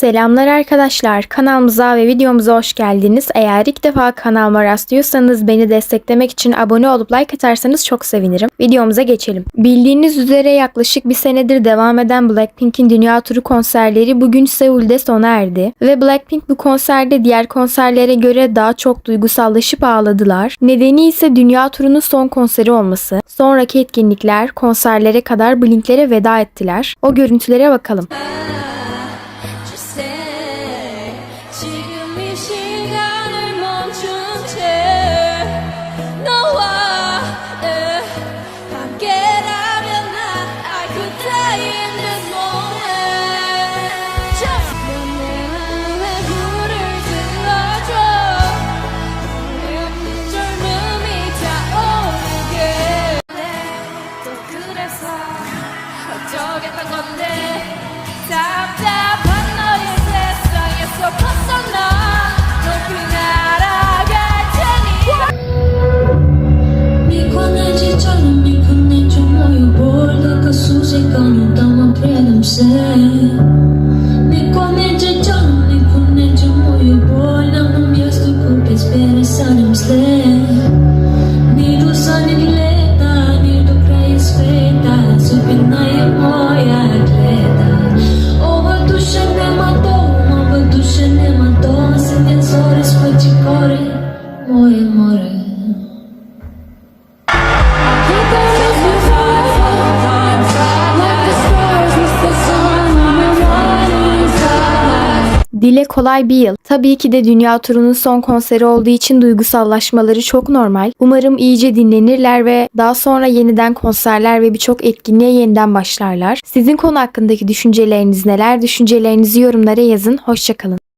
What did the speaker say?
Selamlar arkadaşlar. Kanalımıza ve videomuza hoş geldiniz. Eğer ilk defa kanalıma rastlıyorsanız beni desteklemek için abone olup like atarsanız çok sevinirim. Videomuza geçelim. Bildiğiniz üzere yaklaşık bir senedir devam eden Blackpink'in dünya turu konserleri bugün Seul'de sona erdi. Ve Blackpink bu konserde diğer konserlere göre daha çok duygusallaşıp ağladılar. Nedeni ise dünya turunun son konseri olması. Sonraki etkinlikler, konserlere kadar Blink'lere veda ettiler. O görüntülere bakalım. 프레덤세 미권 Dile kolay bir yıl. Tabii ki de dünya turunun son konseri olduğu için duygusallaşmaları çok normal. Umarım iyice dinlenirler ve daha sonra yeniden konserler ve birçok etkinliğe yeniden başlarlar. Sizin konu hakkındaki düşünceleriniz neler? Düşüncelerinizi yorumlara yazın. Hoşçakalın.